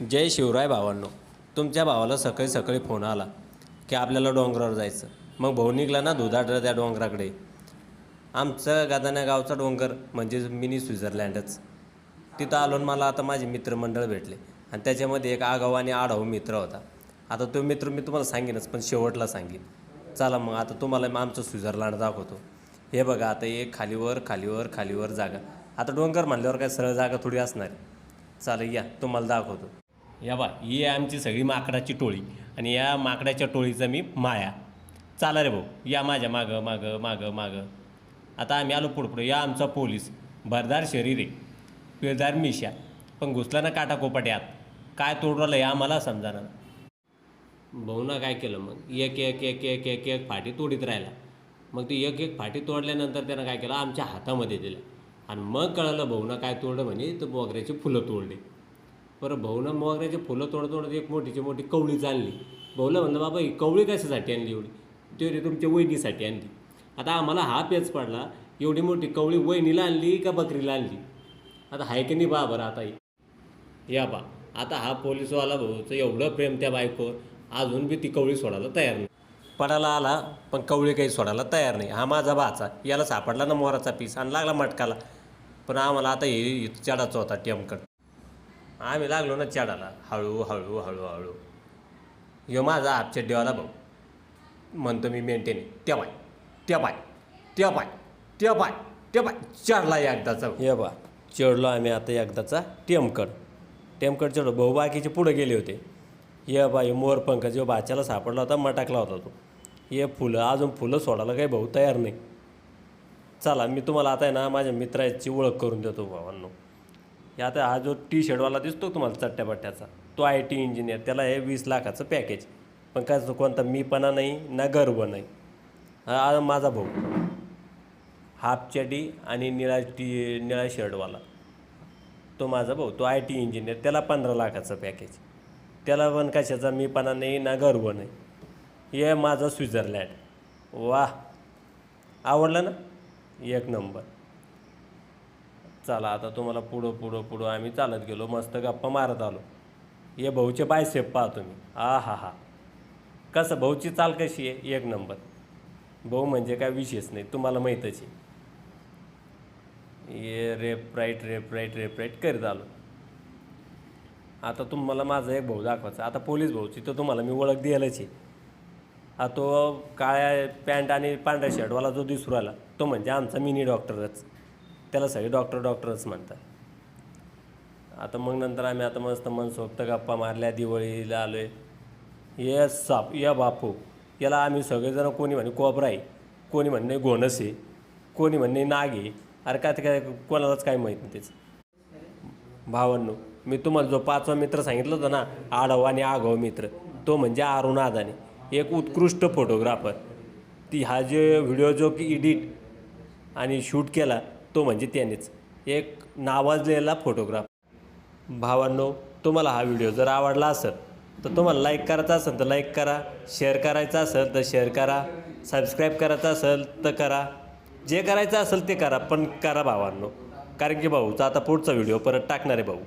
जय शिवराय भावांनो. तुमच्या भावाला सकाळी सकाळी फोन आला की आपल्याला डोंगरावर जायचं. मग भाऊ निघला ना दुधाट त्या डोंगराकडे. आमचं गादाण्या गावचा डोंगर म्हणजे मिनी स्वित्झर्लँडच. तिथं आलो मला आता माझे मित्रमंडळ भेटले. आणि त्याच्यामध्ये एक आगाऊ आणि आढाऊ मित्र होता. आता तो मित्र मी तुम्हाला सांगेनच पण शेवटला सांगेन. चला मग आता तुम्हाला मग आमचं स्वित्झर्लंड दाखवतो. हे बघा आता एक खालीवर खालीवर खालीवर जागा. आता डोंगर म्हणल्यावर काय सरळ जागा थोडी असणार चालेल या. तुम्हाला दाखवतो. या बा ही आहे आमची सगळी माकडाची टोळी आणि या माकडाच्या टोळीचा मी माया. चाला रे भाऊ या माझ्या मागं मागं मागं मागं. आता आम्ही आलो पुढं पुढं या आमचा पोलीस. भरदार शरीर आहे. पिळदार मिशा पण घुसला ना काटा कोपाट्यात. काय तोडवलं हे आम्हाला समजाना भाऊना काय केलं मग? एक एक एक एक एक एक फाटी तोडीत राहिला. मग ती एक एक फाटी तोडल्यानंतर त्यानं काय केलं? आमच्या हातामध्ये दिलं. आणि मग कळलं भाऊना काय तोडलं म्हणे? तर मोगऱ्याची फुलं तोडली. बरं भाऊनं मोगऱ्याची फुलं तोडत तोडत एक मोठीची मोठी कवळी चालली. भाऊला म्हणलं बाबा ही कवळी कशासाठी आणली एवढी? ते रे तुमच्या वहिनीसाठी आणली. आता आम्हाला हा पेच पडला एवढी मोठी कवळी वहिनीला आणली का बकरीला आणली? आता हाय की नाही बा बरं आता ही? या बा आता हा पोलिसवाला भाऊचं एवढं प्रेम त्या बायकोवर अजून बी ती कवळी सोडायला तयार नाही. पडायला आला पण कवळी काही सोडायला तयार नाही. हा माझा भाचा याला सापडला ना मोराचा पीस आणि लागला मटकाला. पण आम्हाला आता हे चढाचा होता टेमकट आम्ही लागलो ना चढाला हळू हळू हळूहळू ह्यो माझा आपचड्डीवाला भाऊ म्हणतो मी मेंटेन त्या पाय त्या पाय त्या पाय त्या बाय त्या बाय. चढला एकदाचा ये बा चढलो आम्ही आता एकदाचा टेमकड टेमकड चढलो. भाऊ बाकीचे पुढे गेले होते. ये बा हे मोरपंख जो बाच्याला सापडला होता मटाकला होता तो. हे फुलं अजून फुलं सोडायला काही भाऊ तयार नाही. चला मी तुम्हाला आता आहे ना माझ्या मित्राची ओळख करून देतो भावांनो. हे आता हा जो टी शर्टवाला दिसतो तुम्हाला चट्ट्यापट्ट्याचा तो आय टी इंजिनियर त्याला हे वीस लाखाचं पॅकेज पण काय कोणता मीपणा नाही ना गर्व नाही. हा माझा भाऊ. हाफ चडी आणि निळा टी निळा शर्टवाला तो माझा भाऊ तो आय टी इंजिनियर त्याला पंधरा लाखाचं पॅकेज त्याला पण कशाचा मीपणा नाही ना गर्व नाही. हे माझं स्वित्झर्लँड वा आवडलं ना? एक नंबर. चला आता तुम्हाला पुढं पुढं पुढं आम्ही चालत गेलो मस्त गप्पा मारत आलो. ये भाऊचे बायसेप पहा तुम्ही. आ हा. हा कसं भाऊची चाल कशी आहे? एक नंबर. भाऊ म्हणजे काय विशेष नाही तुम्हाला माहीतच आहे. ये rep right rep right rep right करीत आलो. आता तुम्हाला माझा एक भाऊ दाखवायचा. आता पोलीस भाऊची तर तुम्हाला मी ओळख द्यायलाच आहे. हा तो काळ्या पॅन्ट आणि पांढऱ्या शर्टवाला जो दिसू राहिला तो म्हणजे आमचा मिनी डॉक्टरच त्याला सगळे डॉक्टर डॉक्टरच म्हणतात. आता मग नंतर आम्ही आता मस्त मनसोक्त गप्पा मारल्या दिवाळीला आलो आहे ये साप या बापू याला आम्ही सगळेजण कोणी म्हणे कोबरा आहे कोणी म्हणणे घोणस आहे कोणी म्हणणे नाग आहे. अरे काय ते काय कोणालाच काय माहीत नाही त्याचं. भावांनो मी तुम्हाला जो पाचवा मित्र सांगितलं होतं ना आढव आणि आघाव मित्र तो म्हणजे अरुण आदाने एक उत्कृष्ट फोटोग्राफर ती हा जे व्हिडिओ जो की एडिट आणि शूट केला तो म्हणजे त्यानेच. एक नावाजलेला फोटोग्राफ भावांनो तुम्हाला हा व्हिडिओ जर आवडला असेल तर तुम्हाला लाईक करायचा असेल तर लाईक करा. शेअर करायचा असेल तर शेअर करा. सबस्क्राईब करायचं असेल तर करा. जे करायचं असेल ते करा पण करा भावांनो. कारण की भाऊचा आता पुढचा व्हिडिओ परत टाकणार आहे भाऊ.